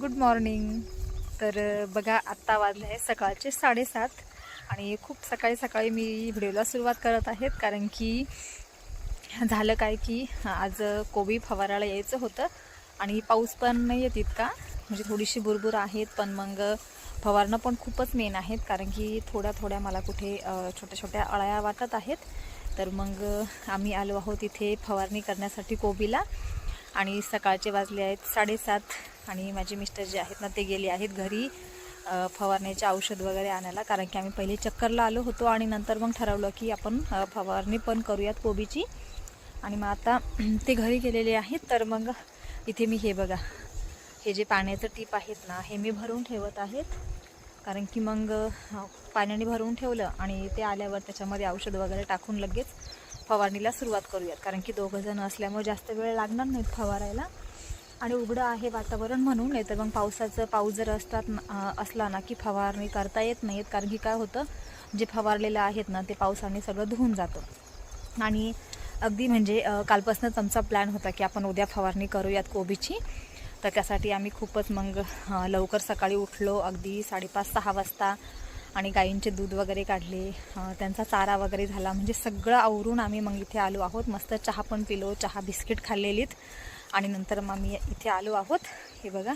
Good morning. तर बघा आत्ता वाजले आहे सकाळचे साडेसात आणि खूप सकाळी सकाळी मी व्हिडिओला सुरुवात करत आहेत कारण की झालं काय की आज कोबी फवाराला यायचं होतं आणि पाऊस पण नाही येत इतका म्हणजे थोडीशी बुरबुर आहेत पण मग फवारणं पण खूपच मेन आहेत कारण की थोड्या थोड्या मला कुठे छोट्या छोट्या अळ्या वाटत आहेत. तर मग आम्ही आलो आहोत इथे फवारणी करण्यासाठी कोबीला आणि सकाळचे वाजले आहेत साडेसात. आणि माझे मिस्टर जे आहेत ना ते गेले आहेत घरी फवारणीचे फवारण्याचे औषध वगैरे आणायला. कारण की आम्ही पहिले चक्करला आलो होतो आणि नंतर मग ठरवलं की आपण फवारणी पण करूयात कोबीची. आणि मग आता ते घरी गेलेले आहेत. तर मग इथे मी हे बघा हे जे पाण्याचं टीप आहेत ना हे मी भरून ठेवत आहेत. कारण की मग पाण्याने भरून ठेवलं आणि ते आल्यावर त्याच्यामध्ये औषध वगैरे टाकून लगेच फवारणीला सुरुवात करूयात. कारण की दोघं जण असल्यामुळे जास्त वेळ लागणार नाहीत फवारायला. आणि उघडं आहे वातावरण म्हणून. नाही तर मग पावसाचं पाऊस जर असतात असला ना की फवारणी करता येत नाहीत. कारण की काय होतं जे फवारलेलं आहेत ना ते पावसाने सगळं धुवून जातं. आणि अगदी म्हणजे कालपासूनच आमचा प्लॅन होता की आपण उद्या फवारणी करूयात कोबीची. तर त्यासाठी आम्ही खूपच मग लवकर सकाळी उठलो. अगदी साडेपाच सहा वाजता आणि गाईंचे दूध वगैरे काढले. त्यांचा चारा वगैरे झाला. म्हणजे सगळं आवरून आम्ही मग इथे आलो आहोत. मस्त चहा पण पिलो. चहा बिस्किट खाल्लेलीत. आणि नंतर मग आम्ही इथे आलो आहोत. हे बघा.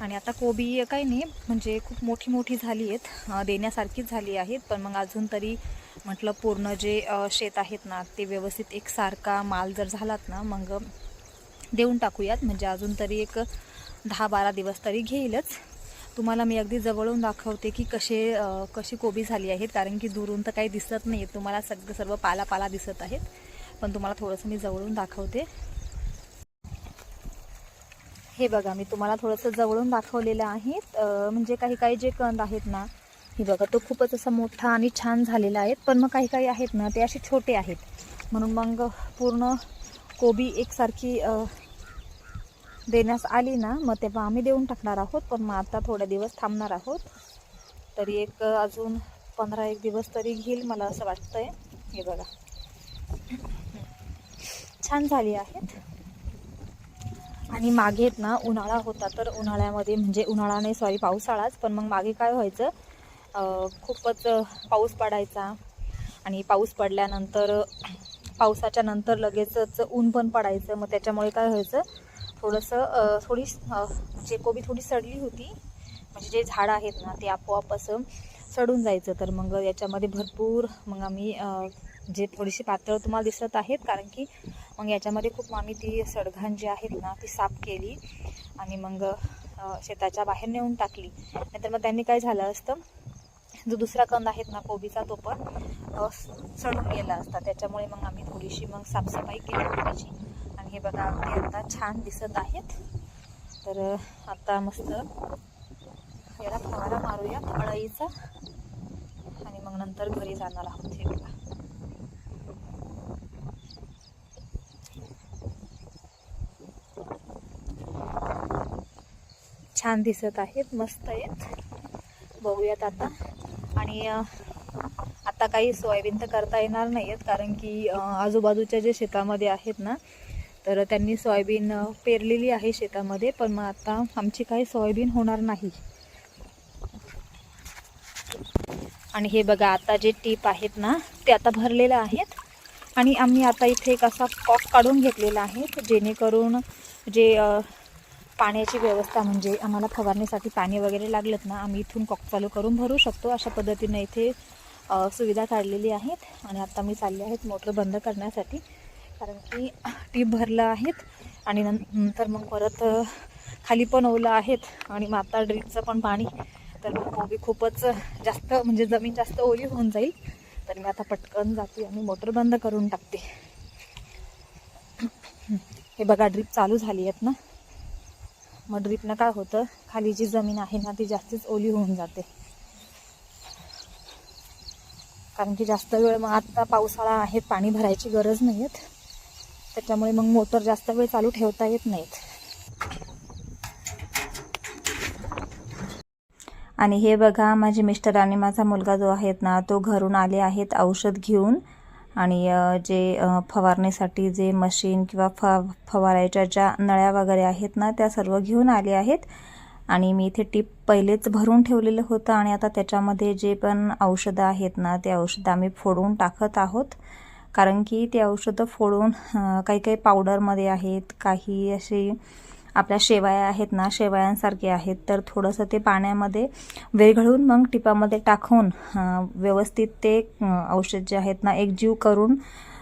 आणि आता कोबी काही नाही म्हणजे खूप मोठी मोठी झाली आहेत. देण्यासारखीच झाली आहेत. पण मग अजून तरी म्हटलं पूर्ण जे शेत आहेत ना ते व्यवस्थित एकसारखा माल जर झालात ना मग देऊन टाकूयात. म्हणजे अजून तरी एक दहा बारा दिवस तरी घेईलच. तुम्हाला मी अगदी जवळून दाखवते की कसे कशी कोबी झाली आहेत. कारण की दुरून तर काही दिसत नाही तुम्हाला सगळं सर्व पाला पाला दिसत आहेत. पण तुम्हाला थोडंसं मी जवळून दाखवते. हे बघा मी तुम्हाला थोडंसं जवळून दाखवलेलं आहे. म्हणजे काही काही जे कंद आहेत ना हे बघा तो खूपच असा मोठा आणि छान झालेला आहे. पण मग काही काही आहेत ना ते असे छोटे आहेत. म्हणून मग पूर्ण कोबी एकसारखी देण्यास आली ना मग तेव्हा आम्ही देऊन टाकणार आहोत. पण मग आता थोडे दिवस थांबणार आहोत. तरी एक अजून पंधरा एक दिवस तरी घेईल मला असं वाटतंय. हे बघा. छान झाली आहेत. आणि मागे आहेत ना उन्हाळा होता तर उन्हाळ्यामध्ये म्हणजे उन्हाळा नाही सॉरी पावसाळाच. पण मग मागे काय व्हायचं? खूपच पाऊस पडायचा. आणि पाऊस पडल्यानंतर पावसाच्या नंतर लगेचच ऊन पण पडायचं. मग त्याच्यामुळे काय व्हायचं? थोडंसं थोडी जे कोबी थोडी सडली होती म्हणजे जे झाडं आहेत ना ते आपोआप असं सडून जायचं. तर मग याच्यामध्ये भरपूर मग आम्ही जे थोडीशी पातळ तुम्हाला दिसत आहेत कारण की मग याच्यामध्ये खूप आम्ही ती सडघाण जी आहेत ना ती साफ केली आणि मग शेताच्या बाहेर नेऊन टाकली. नाहीतर मग त्यांनी काय झालं असतं जो दुसरा कंद आहेत ना कोबीचा तो पण सडून गेला असता. त्याच्यामुळे मग आम्ही थोडीशी मग साफसफाई केली थोडीशी. आणि हे बघा ते आता छान दिसत आहेत. तर आता मस्त याला फवारा मारूयात अळईचा आणि मग नंतर घरी जाणार आहोत हे बघा. छान दिसत आहेत मस्त आहेत. बघूयात आता. आणि आता काही सोयाबीन तर करता येणार नाही आहेत कारण की आजूबाजूच्या जे शेतामध्ये आहेत ना तर त्यांनी सोयाबीन पेरलेली आहे शेतामध्ये पण मग आता आमची काही सोयाबीन होणार नाही. आणि हे बघा आता जे टीप आहेत ना ते आता भरलेलं आहेत. आणि आम्ही आता इथे एक असा कॉक काढून घेतलेला आहे जेणेकरून जे पाण्याची व्यवस्था म्हणजे आम्हाला फवारणीसाठी पाणी वगैरे लागलं ना आम्ही इथून कॉक चालू करून भरू शकतो. अशा पद्धतीने इथे सुविधा काढलेली आहेत आणि आता मी चालले आहेत मोटर बंद करण्यासाठी. कारण की टीप भरलं आहेत आणि नंतर मग परत खाली पण ओलं आहेत आणि मग आता ड्रिपचं पण पाणी. तर मग कोबी खूपच जास्त म्हणजे जमीन जास्त ओली होऊन जाईल. तर मी आता पटकन जाते आणि मोटर बंद करून टाकते. हे बघा ड्रीप चालू झाली आहेत ना. मग ड्रीपनं काय होतं? खाली जी जमीन आहे ना ती जास्तीच ओली होऊन जाते. कारण की जास्त वेळ मग आता पावसाळा आहे पाणी भरायची गरज नाही आहेत त्याच्यामुळे मग मोटर जास्त वेळ चालू ठेवता येत नाहीत. आणि हे बघा माझे मिस्टर आणि माझा मुलगा जो आहेत ना तो घरून आले आहेत औषध घेऊन. आणि जे फवारणीसाठी जे मशीन किंवा फ फवारायच्या ज्या नळ्या वगैरे आहेत ना त्या सर्व घेऊन आले आहेत. आणि मी इथे टीप पहिलेच भरून ठेवलेलं होतं आणि आता त्याच्यामध्ये जे पण औषधं आहेत ना ते औषधं आम्ही फोडून टाकत आहोत. कारण की ते औषधं फोडून काही काही पावडरमध्ये आहेत काही अशी आपल्या शेवाया आहेत ना शेवायांसारखे आहेत तर थोडंसं ते पाण्यामध्ये विरघळून मग टिपामध्ये टाकून व्यवस्थित ते औषध जे आहेत ना एकजीव करून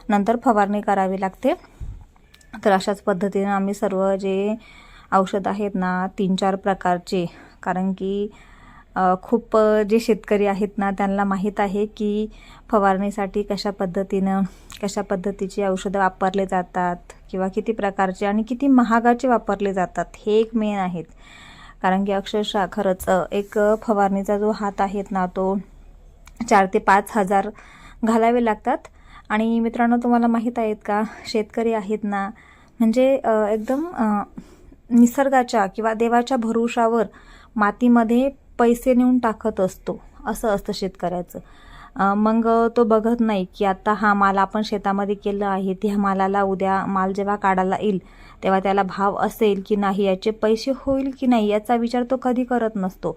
नंतर फवारणी करावी लागते. तर अशाच पद्धतीनं आम्ही सर्व जे औषध आहेत ना तीन चार प्रकारचे कारण की खूप जे शेतकरी आहेत ना त्यांना माहीत आहे की फवारणीसाठी कशा पद्धतीनं कशा पद्धतीची औषधं वापरले जातात किंवा किती प्रकारचे आणि किती महागाचे वापरले जातात हे एक मेन आहेत. कारण की अक्षरशः खरंच एक फवारणीचा जो हात आहेत ना तो चार ते पाच हजार घालावे लागतात. आणि मित्रांनो तुम्हाला माहीत आहेत का शेतकरी आहेत ना म्हणजे एकदम निसर्गाच्या किंवा देवाच्या भरोशावर मातीमध्ये पैसे नेऊन टाकत असतो. असं असतं शेतकऱ्याचं. मग तो बघत नाही की आता हा माल आपण शेतामध्ये केलं आहे त्या मालाला उद्या माल जेव्हा काढायला येईल तेव्हा त्याला भाव असेल की नाही याचे पैसे होईल की नाही याचा विचार तो कधी करत नसतो.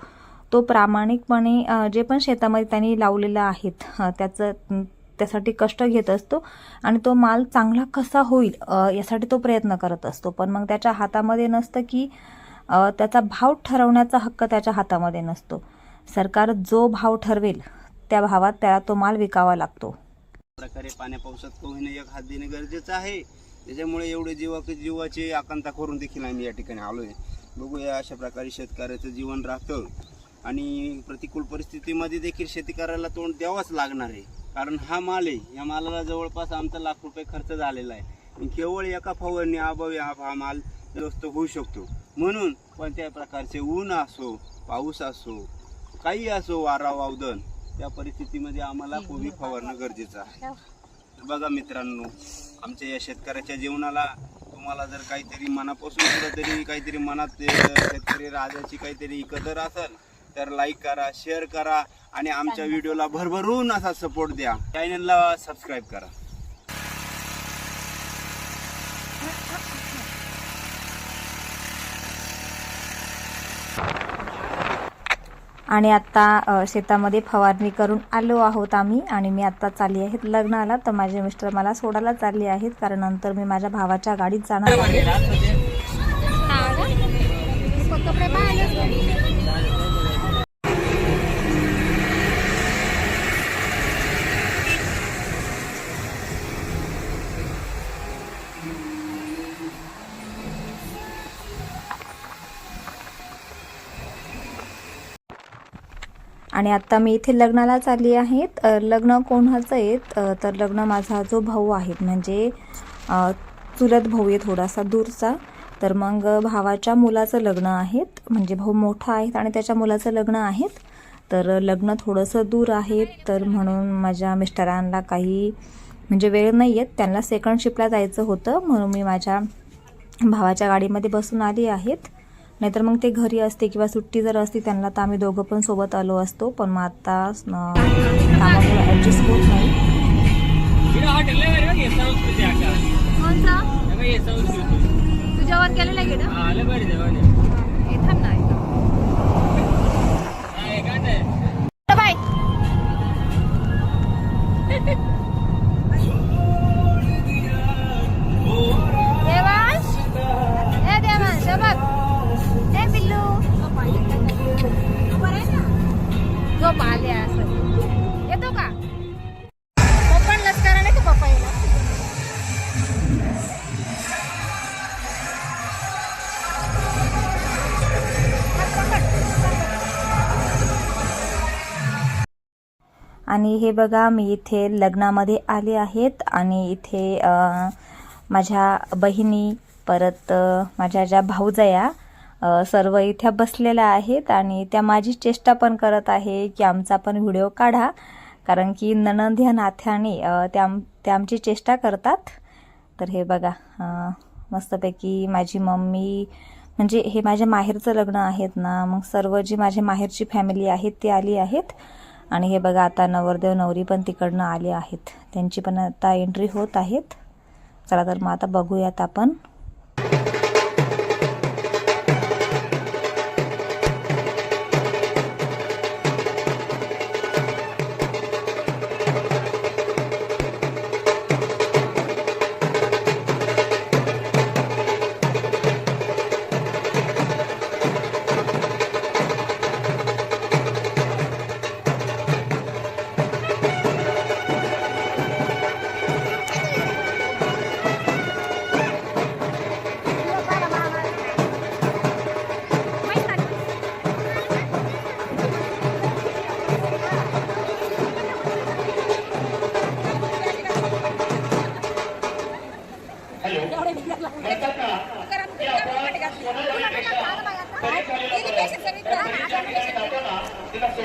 तो प्रामाणिकपणे जे पण शेतामध्ये त्यांनी लावलेलं आहेत त्याचं त्यासाठी कष्ट घेत असतो आणि तो माल चांगला कसा होईल यासाठी तो प्रयत्न करत असतो. पण मग त्याच्या हातामध्ये नसतं की त्याचा भाव ठरवण्याचा हक्क त्याच्या हातामध्ये नसतो. सरकार जो भाव ठरवेल त्या भावात त्याला तो माल विकावा लागतो. प्रकारे पाण्या पावसात पोहणे एक हात देणे गरजेचं आहे. त्याच्यामुळे एवढे जीवा जीवाची आकांता करून देखील आम्ही या ठिकाणी आलोय. बघूया अशा प्रकारे शेतकऱ्याचं जीवन राहतं. आणि प्रतिकूल परिस्थितीमध्ये देखील शेती करायला तोंड द्यावाच लागणार आहे. कारण हा माल आहे. या मालाला जवळपास आमचा लाख रुपये खर्च झालेला आहे. केवळ एका फवारणी अभावी हा हा माल दुरुस्त होऊ शकतो. म्हणून कोणत्याही प्रकारचे ऊन असो पाऊस असो काही असो वारा वावदन त्या परिस्थितीमध्ये आम्हाला पूर्वी फवारणं गरजेचं आहे. बघा मित्रांनो आमच्या या शेतकऱ्याच्या जीवनाला तुम्हाला जर काहीतरी मनापासून कुठंतरी काहीतरी मनात शेतकरी राजाची काहीतरी कदर असेल तर लाईक करा शेअर करा आणि आमच्या व्हिडिओला भरभरून असा सपोर्ट द्या. चॅनलला सबस्क्राईब करा. आणि आत्ता शेतामध्ये फवारणी करून आलो आहोत आम्ही आणि मी आत्ता चालली आहेत लग्नाला. तर माझे मिस्टर मला सोडायला चालले आहेत कारण नंतर मी माझ्या भावाच्या गाडीत जाणार आहे. आणि आत्ता मी इथे लग्नाला चालली आहेत. लग्न कोणाचं आहे तर लग्न माझा जो भाऊ आहे म्हणजे चुलत भाऊ आहे थोडासा दूरचा. तर मग भावाच्या मुलाचं लग्न आहेत म्हणजे भाऊ मोठा आहेत आणि त्याच्या मुलाचं लग्न आहेत. तर लग्न थोडंसं दूर आहे तर म्हणून माझ्या मिस्टरांना काही म्हणजे वेळ नाही आहेत त्यांना सेकंड शिफ्टला जायचं होतं म्हणून मी माझ्या भावाच्या गाडीमध्ये बसून आली आहेत. नाहीतर मग ते घरी असते किंवा सुट्टी जर असती त्यांना तर आम्ही दोघं पण सोबत आलो असतो. पण मग आता कामामुळे ॲडजस्ट होत नाही. तुझ्यावर केलेलं आणि हे बघा मी इथे लग्नामध्ये आले आहेत आणि इथे माझ्या बहिणी परत माझ्या ज्या भाऊजया सर्व इथे बसलेल्या आहेत आणि त्या माझी चेष्टा पण करत आहे की आमचा पण व्हिडिओ काढा. कारण की ननंद ह्या नाथ्याने त्या त्या आमची चेष्टा करतात. तर हे बघा मस्तपैकी माझी मम्मी म्हणजे हे माझ्या माहेरचं लग्न आहेत ना मग सर्व जी माझ्या माहेरची फॅमिली आहेत ती आली आहेत. आणि हे बघा आता नवरदेव नवरी पण तिकडनं आले आहेत. त्यांची पण आता एंट्री होत आहेत. चला तर मग आता बघूयात आपण.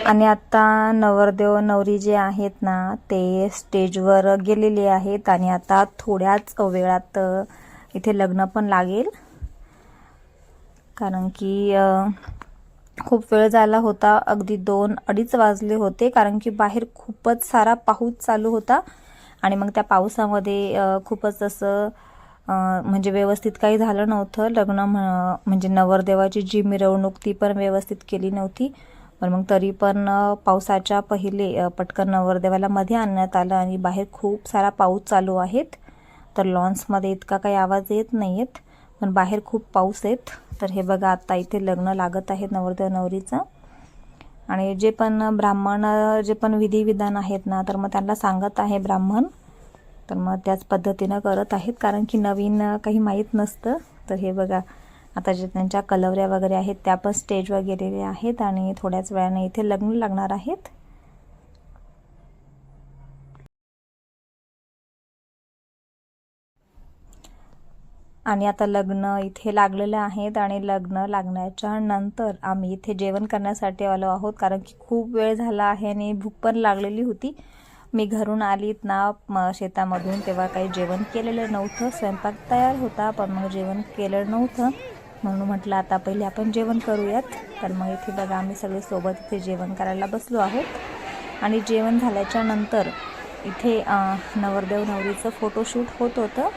आणि आता नवरदेव नवरी जे आहेत ना ते स्टेजवर गेलेले आहेत आणि आता थोड्याच वेळात इथे लग्न पण लागेल. कारण की खूप वेळ झाला होता अगदी दोन अडीच वाजले होते कारण की बाहेर खूपच सारा पाऊस चालू होता. आणि मग त्या पावसामध्ये खूपच असं म्हणजे व्यवस्थित काही झालं नव्हतं. लग्न म्ह- म्हणजे नवरदेवाची जी मिरवणूक ती पण व्यवस्थित केली नव्हती. पण मग तरी पण पावसाच्या पहिले पटकन नवरदेवाला मध्ये आणण्यात आलं आणि बाहेर खूप सारा पाऊस चालू आहेत. तर लॉन्समध्ये इतका काही आवाज येत नाही आहेत पण बाहेर खूप पाऊस आहेत. तर हे बघा आता इथे लग्न लागत आहे नवरदेव नवरीचं. आणि जे पण ब्राह्मण जे पण विधिविधान आहेत ना तर मग त्यांना सांगत आहे ब्राह्मण. तर मग त्याच पद्धतीनं करत आहेत कारण की नवीन काही माहीत नसतं. तर हे बघा आता जे त्यांच्या कलवऱ्या वगैरे आहेत त्या पण स्टेजवर गेलेल्या आहेत आणि थोड्याच वेळाने इथे लग्न लागणार आहेत. आणि आता लग्न इथे लागलेलं आहेत आणि लग्न लागण्याच्या नंतर आम्ही इथे जेवण करण्यासाठी आलो आहोत कारण की खूप वेळ झाला आहे आणि भूक पण लागलेली होती. मी घरून आलीत ना शेतामधून तेव्हा काही जेवण केलेलं नव्हतं स्वयंपाक तयार होता पण मग जेवण केलं नव्हतं. म्हणून म्हटलं आता पहिले आपण जेवण करूयात. तर मग इथे बघा आम्ही सगळे सोबत इथे जेवण करायला बसलो आहोत. आणि जेवण झाल्याच्यानंतर इथे नवरदेव नवरीचं फोटोशूट होत होतं.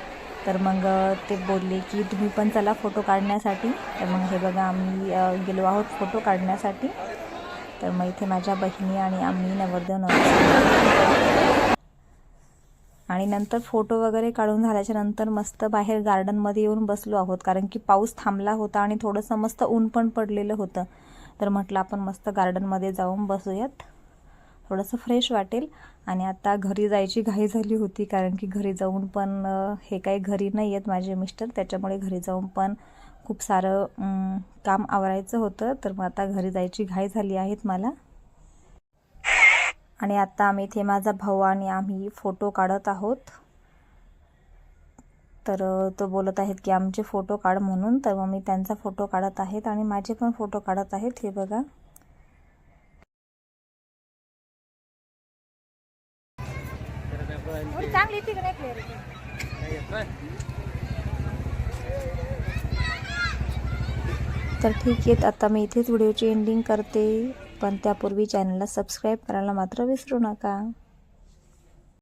तर मग ते बोलले की तुम्ही पण चला फोटो काढण्यासाठी. तर मग हे बघा आम्ही गेलो आहोत फोटो काढण्यासाठी. तर मग इथे माझ्या बहिणी आणि आम्ही नवरदेव नवरी आणि नंतर फोटो वगैरे काढून झाल्याच्यानंतर मस्त बाहेर गार्डनमध्ये येऊन बसलो आहोत. कारण की पाऊस थांबला होता आणि थोडंसं मस्त ऊन पण पडलेलं होतं. तर म्हटलं आपण मस्त गार्डनमध्ये जाऊन बसूयात. थोडंसं फ्रेश वाटेल. आणि आता घरी जायची घाई झाली होती कारण की घरी जाऊन पण हे काही घरी नाही आहेत माझे मिस्टर. त्याच्यामुळे घरी जाऊन पण खूप सारं काम आवरायचं होतं. तर मग आता घरी जायची घाई झाली आहेत मला. आणि आता आम्ही इथे माझा भाऊ आणि आम्ही फोटो काढत आहोत. तर तो बोलत आहेत की आमचे फोटो काढ म्हणून. तर मग मी त्यांचा फोटो काढत आहेत आणि माझे पण फोटो काढत आहेत. हे बघा. चांगली तिकडे क्लिअर तर ठीक आहे आता मी इथेच व्हिडिओची एंडिंग करते. पण त्यापूर्वी चॅनलला सबस्क्राईब करायला मात्र विसरू नका.